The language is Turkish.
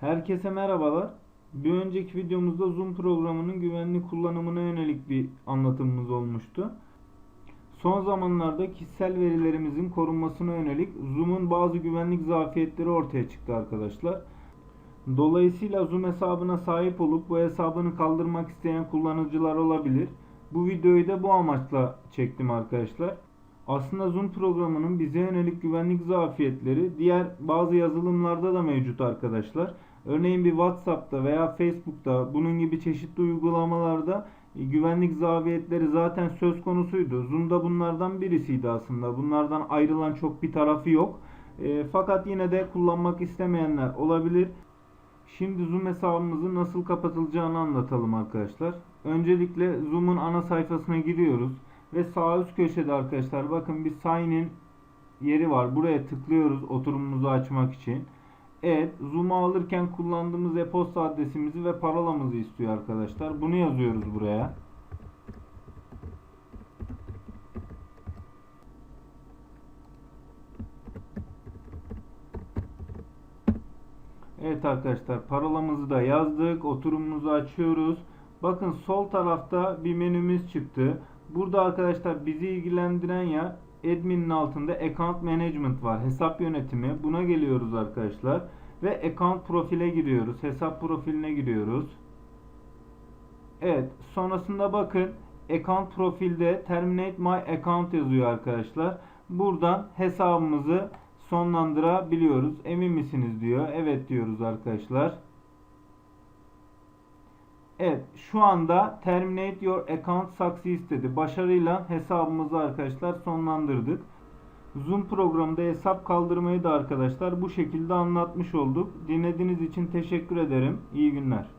Herkese merhabalar. Bir önceki videomuzda Zoom programının güvenli kullanımına yönelik bir anlatımımız olmuştu. Son zamanlarda kişisel verilerimizin korunmasına yönelik Zoom'un bazı güvenlik zafiyetleri ortaya çıktı arkadaşlar. Dolayısıyla Zoom hesabına sahip olup bu hesabını kaldırmak isteyen kullanıcılar olabilir. Bu videoyu da bu amaçla çektim arkadaşlar. Aslında Zoom programının bize yönelik güvenlik zafiyetleri diğer bazı yazılımlarda da mevcut arkadaşlar. Örneğin bir WhatsApp'ta veya Facebook'ta bunun gibi çeşitli uygulamalarda e, güvenlik zafiyetleri zaten söz konusuydu. Zoom'da bunlardan birisiydi aslında. Bunlardan ayrılan çok bir tarafı yok. E, fakat yine de kullanmak istemeyenler olabilir. Şimdi Zoom hesabımızın nasıl kapatılacağını anlatalım arkadaşlar. Öncelikle Zoom'un ana sayfasına giriyoruz. Ve sağ üst köşede arkadaşlar bakın bir sign in yeri var. Buraya tıklıyoruz oturumumuzu açmak için. Evet Zoom'u alırken kullandığımız e-posta adresimizi ve parolamızı istiyor arkadaşlar. Bunu yazıyoruz buraya. Evet arkadaşlar parolamızı da yazdık. Oturumumuzu açıyoruz. Bakın sol tarafta bir menümüz çıktı. Burada arkadaşlar bizi ilgilendiren yer admin'in altında account management var. Hesap yönetimi. Buna geliyoruz arkadaşlar. Ve account profile giriyoruz. Hesap profiline giriyoruz. Evet. Sonrasında bakın account profilde terminate my account yazıyor arkadaşlar. Buradan hesabımızı sonlandırabiliyoruz. Emin misiniz diyor. Evet diyoruz arkadaşlar. Evet şu anda terminate your account success dedi. Başarıyla hesabımızı arkadaşlar sonlandırdık. Zoom programında hesap kaldırmayı da arkadaşlar bu şekilde anlatmış olduk. Dinlediğiniz için teşekkür ederim. İyi günler.